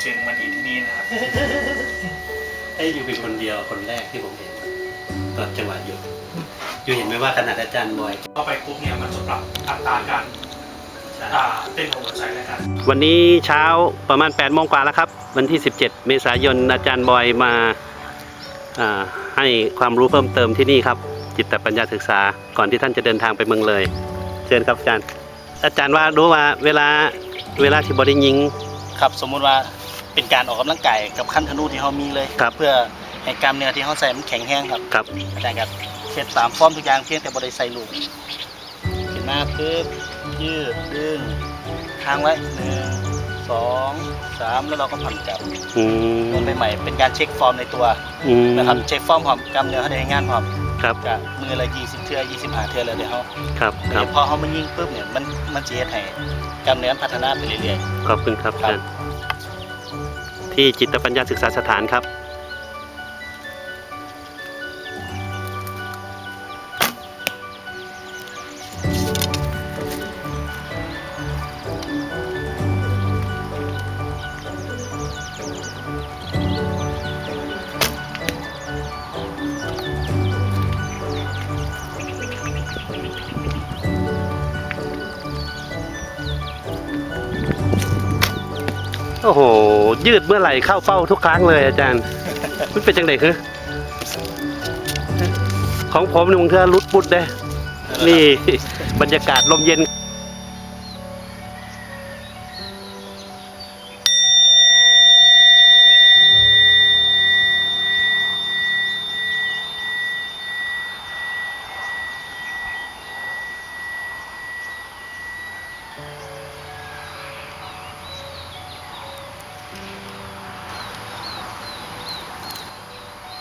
เชิญมาที่ที่นี่นะครับ ไอ้อยู่เป็นคนเดียวคนแรกที่ผมเห็นตอนจังหวะอยู่อยู่เห็นไหมว่าขนาดอาจารย์บอยเข้าไปปุ๊บเนี่ยมันจะปรับอัตราการอ่าเต้นของหัวใจแล้วกันวันนี้เช้าประมาณ8ปดโมงกว่าแล้วครับ วันที่ 17 เมษายนอาจารย์บอยมาอ่าให้ความรู้เพิ่มเติมที่นี่ครับ จิตปัญญาศึกษาก่อนที่ท่านจะเดินทางไปเมืองเลย เชิญครับอาจารย์ อาจารย์ว่ารู้ว่าเวลาเวลาที่บอดี้ยิงครับสมมุติว่า เป็นการออกกำลังกายกับขั้นธนูที่เขามีเลยครับ เพื่อให้กล้ามเนื้อที่เขาใส่มันแข็งแรงครับครับอาจารย์ครับเช็ดตามฟอร์มทุกอย่างเพียงแต่บริใส่ลูกขึ้นมาปึ๊บยืดดึงค้างไว้หนึ่งสองสามแล้วเราก็ผ่อนกลับอืมลงไปใหม่เป็นการเช็คฟอร์มในตัวอืมนะครับเช็คฟอร์มพร้อมกล้ามเนื้อเขาได้งานพร้อมครับกับมือละยี่สิบเทื่อยี่สิบห้าเทื่อเลยเดี๋ยวเขาครับครับพอเขามันยิงปุ๊บเนี่ยมันมันจะเฮ็ดให้กล้ามเนื้อพัฒนาไปเรื่อยขอบคุณครับอาครับจารย์ ที่จิตปัญญาศึกษาสถานครับ อ้โห ยืดเมื่อไหร่เข้าเป้าทุกครั้งเลยอาจารย์มันเป็นจังไดคือ ของผมนี่มึงเธอรุดปุดเด้นี่บรรยากาศลมเย็น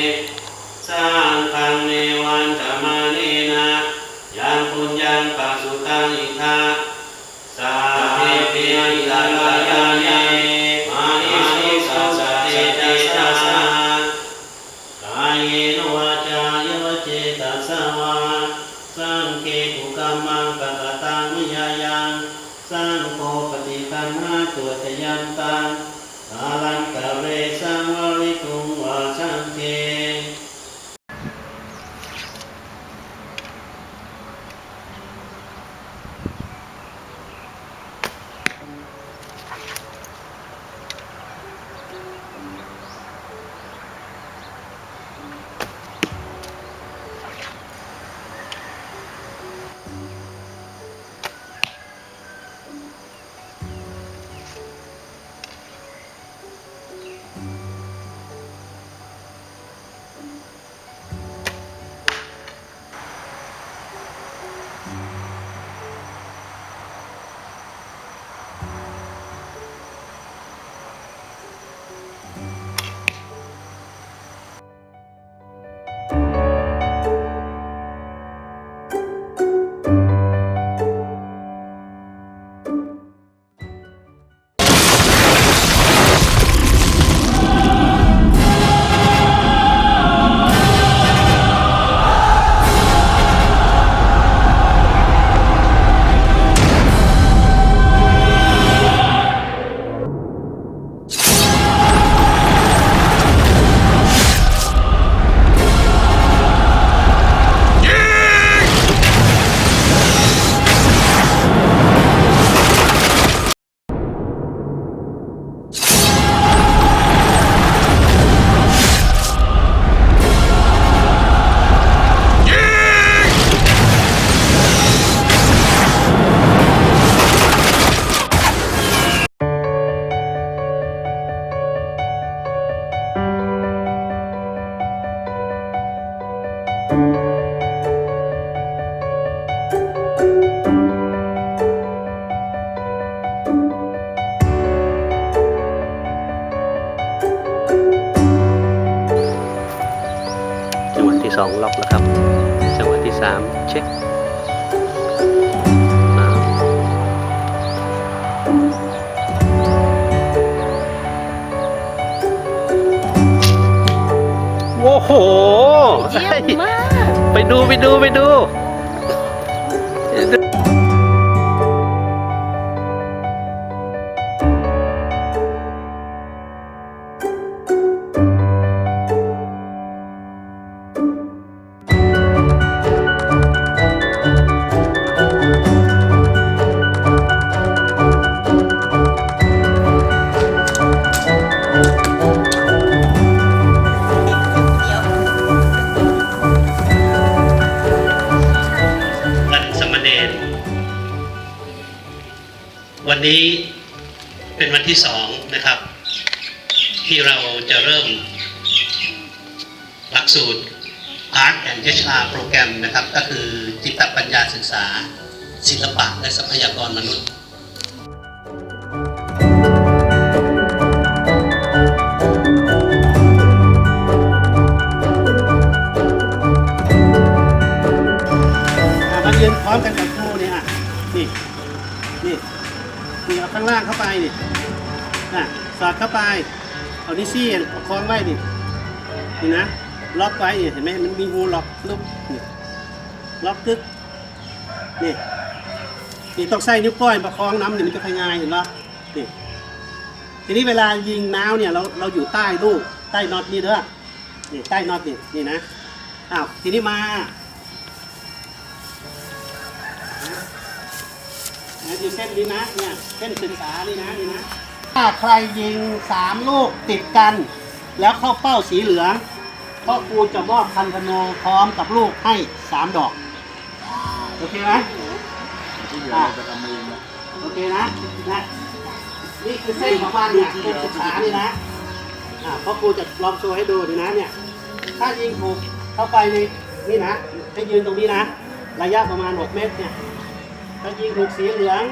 สร้างคังเนวันธรรมาเนนะยังปุญญังปัสสุตังอิทาสาเทปิยิลายายาเยมานิสุสัสเตเตชะสะกายเยนวาจายวเจตัสสะวาสังเกตุกรรมังปะกะตังวิยายังสังโฆปฏิคันหาตัวจยันตังกาลังกะเรสัง ที่สองล็อกแล้วครับ จังหวะที่สามเช็คโอ้โห เยี่ยมมาก ไปดูไปดูไปดู วันนี้เป็นวันที่สองนะครับ ที่เราจะเริ่มหลักสูตร Art and HR โปรแกรมนะครับ ก็คือจิตปัญญาศึกษา ศิลปะและทรัพยากรมนุษย์อะมายืนพร้อมกัน ข้างล่างเข้าไปนี่น่ะสอดเข้าไป เอาดิซี่เอาคล้องไว้นี่นี่นะ ล็อกไว้เนี่ยเห็นไหมมันมีหูล็อกลุกนี่ล็อกกึกนี่นี่ต้องใส่นิ้วก้อยประคองน้ำเนี่ยมันจะพยายเห็นปะนี่ทีนี้เวลายิงน้าวเนี่ยเราเราอยู่ใต้ลูกใต้น็อตนี่เด้อนี่ใต้น็อตนี่นี่นะอ้าวทีนี้มา นะอยู่เส้นนี้นะเนี่ยเส้นศึกษานี่นะนี่นะถ้าใครยิงสามลูกติดกัน แล้วเข้าเป้าสีเหลืองพ่อครูจะมอบคันธนูพร้อมกับลูกให้สามดอก โอเคไหมอะโอเคนะนะนี่คือเส้นของมันเนี่ยเส้นศึกษานี่นะอ่าพ่อครูจะลองโชว์ให้ดูดีนะเนี่ย ถ้ายิงถูกเข้าไปในนี่นะให้ยืนตรงนี้นะ ระยะประมาณ 6 เมตรเนี่ย ถ้ายิงถูกสีเหลือง